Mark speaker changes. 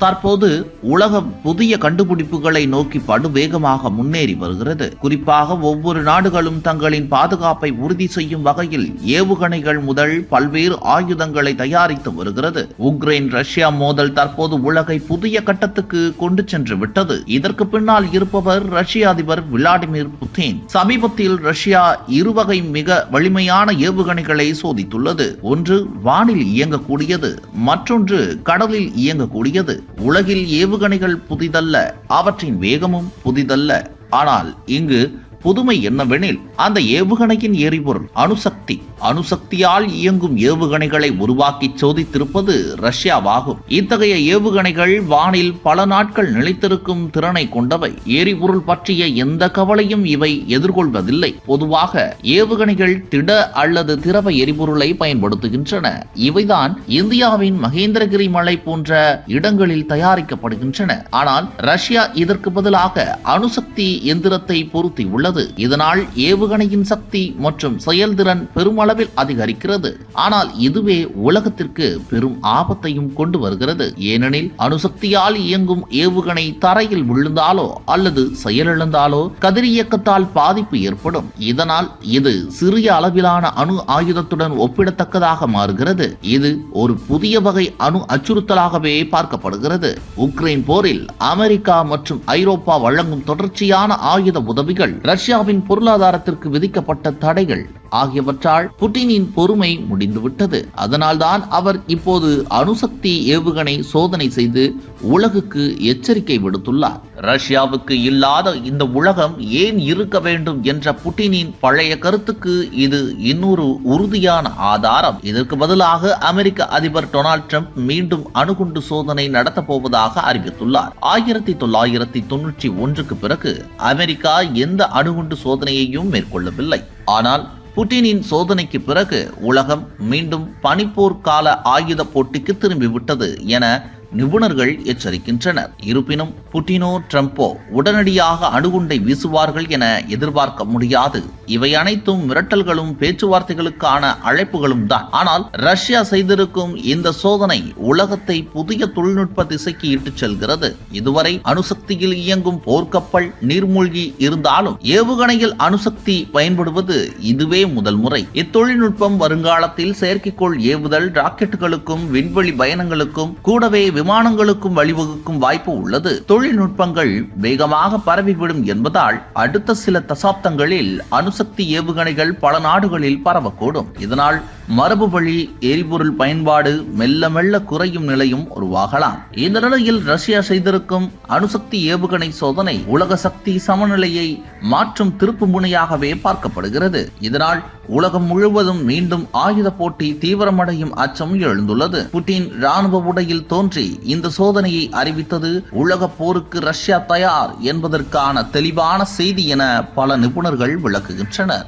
Speaker 1: தற்போது உலகம் புதிய கண்டுபிடிப்புகளை நோக்கி படுவேகமாக முன்னேறி வருகிறது. குறிப்பாக ஒவ்வொரு நாடுகளும் தங்களின் பாதுகாப்பை உறுதி செய்யும் வகையில் ஏவுகணைகள் முதல் பல்வேறு ஆயுதங்களை தயாரித்து வருகிறது. உக்ரைன் ரஷ்யா மோதல் தற்போது உலகை புதிய கட்டத்துக்கு கொண்டு சென்று விட்டது. இதற்கு பின்னால் இருப்பவர் ரஷ்ய அதிபர் விளாடிமிர் புட்டின். சமீபத்தில் ரஷ்யா இருவகை மிக வலிமையான ஏவுகணைகளை சோதித்துள்ளது. ஒன்று வானில் இயங்கக்கூடியது மற்றொன்று கடலில் இயங்கக்கூடியது. உலகில் ஏவுகணைகள் புதிதல்ல அவற்றின் வேகமும் புதிதல்ல. ஆனால் இங்கு புதுமை என்னவெனில் அந்த ஏவுகணையின் எரிபொருள் அணுசக்தி. அணுசக்தியால் இயங்கும் ஏவுகணைகளை உருவாக்கி சோதித்திருப்பது ரஷ்யாவாகும். இத்தகைய ஏவுகணைகள் வானில் பல நாட்கள் நிலைத்திருக்கும் திறனை கொண்டவை. எரிபொருள் பற்றிய எந்த கவலையும் இவை எதிர்கொள்வதில்லை. பொதுவாக ஏவுகணைகள் திட அல்லது திரவ எரிபொருளை பயன்படுத்துகின்றன. இவைதான் இந்தியாவின் மகேந்திரகிரி மலை போன்ற இடங்களில் தயாரிக்கப்படுகின்றன. ஆனால் ரஷ்யா இதற்கு பதிலாக அணுசக்தி எந்திரத்தை பொருத்தி உள்ளது. இதனால் ஏவுகணையின் சக்தி மற்றும் செயல்திறன் பெருமளவில் அதிகரிக்கிறது. ஆனால் இதுவே உலகத்திற்கு பெரும் ஆபத்தையும் கொண்டு வருகிறது. ஏனெனில் அணுசக்தியால் இயங்கும் ஏவுகணை தரையில் விழுந்தாலோ அல்லது செயலிழந்தாலோ கதிரியக்கத்தால் பாதிப்பு ஏற்படும். இதனால் இது சிறிய அளவிலான அணு ஆயுதத்துடன் ஒப்பிடத்தக்கதாக மாறுகிறது. இது ஒரு புதிய வகை அணு அச்சுறுத்தலாகவே பார்க்கப்படுகிறது. உக்ரைன் போரில் அமெரிக்கா மற்றும் ஐரோப்பா வழங்கும் தொடர்ச்சியான ஆயுத உதவிகள் ரஷ்யாவின் பொருளாதாரத்திற்கு விதிக்கப்பட்ட தடைகள். ஆகியவற்றால் புட்டினின் பொறுமை முடிந்துவிட்டது. அதனால்தான் அவர் இப்போது அணுசக்தி ஏவுகணை சோதனை செய்து உலகுக்கு எச்சரிக்கை விடுத்துள்ளார். ரஷ்யாவுக்கு இல்லாத இந்த உலகம் ஏன் இருக்க வேண்டும் என்ற புட்டினின் பழைய கருத்துக்கு இது இன்னொரு உறுதியான ஆதாரம். இதற்கு பதிலாக அமெரிக்க அதிபர் டொனால்ட் ட்ரம்ப் மீண்டும் அணுகுண்டு சோதனை நடத்தப் போவதாக அறிவித்துள்ளார். ஆயிரத்தி தொள்ளாயிரத்தி தொன்னூற்றி ஒன்றுக்கு பிறகு அமெரிக்கா எந்த அணுகுண்டு சோதனையையும் மேற்கொள்ளவில்லை. ஆனால் புட்டினின் சோதனைக்கு பிறகு உலகம் மீண்டும் பனிப்போர் கால ஆயுத போட்டிக்கு திரும்பிவிட்டது என நிபுணர்கள் எச்சரிக்கின்றனர். இருப்பினும் புட்டினோ ட்ரம்போ உடனடியாக அணுகுண்டை வீசுவார்கள் என எதிர்பார்க்க முடியாது. இவை அனைத்தும் மிரட்டல்களும் பேச்சுவார்த்தைகளுக்கான அழைப்புகளும் தான். ஆனால் ரஷ்யா செய்திருக்கும் இந்த சோதனை உலகத்தை புதிய தொழில்நுட்ப திசைக்கு இட்டுச் செல்கிறது. இதுவரை அணுசக்தியில் இயங்கும் போர்க்கப்பல் நீர்மூழ்கி இருந்தாலும் ஏவுகணையில் அணுசக்தி பயன்படுவது இதுவே முதல் முறை. இத்தொழில்நுட்பம் வருங்காலத்தில் செயற்கைக்கோள் ஏவுதல் ராக்கெட்டுகளுக்கும் விண்வெளி பயணங்களுக்கும் கூடவே விமானங்களுக்கும் வழிவகுக்கும் வாய்ப்பு உள்ளது. தொழில்நுட்பங்கள் வேகமாக பரவிவிடும் என்பதால் அடுத்த சில தசாப்தங்களில் அணுசக்தி ஏவுகணைகள் பல நாடுகளில் பரவக்கூடும். இதனால் மரபு வழி எரிபொருள் பயன்பாடு மெல்ல மெல்ல குறையும் நிலையும் உருவாகலாம். இந்த நிலையில் ரஷ்யா செய்திருக்கும் அணுசக்தி ஏவுகணை சோதனை உலக சக்தி சமநிலையை மாற்றும் திருப்பு முனையாகவே பார்க்கப்படுகிறது. இதனால் உலகம் முழுவதும் மீண்டும் ஆயுத போட்டி தீவிரமடையும் அச்சம் எழுந்துள்ளது. புட்டின் ராணுவ உடையில் தோன்றி இந்த சோதனையை அறிவித்தது உலக போருக்கு ரஷ்யா தயார் என்பதற்கான தெளிவான செய்தி என பல நிபுணர்கள் விளக்குகின்றனர்.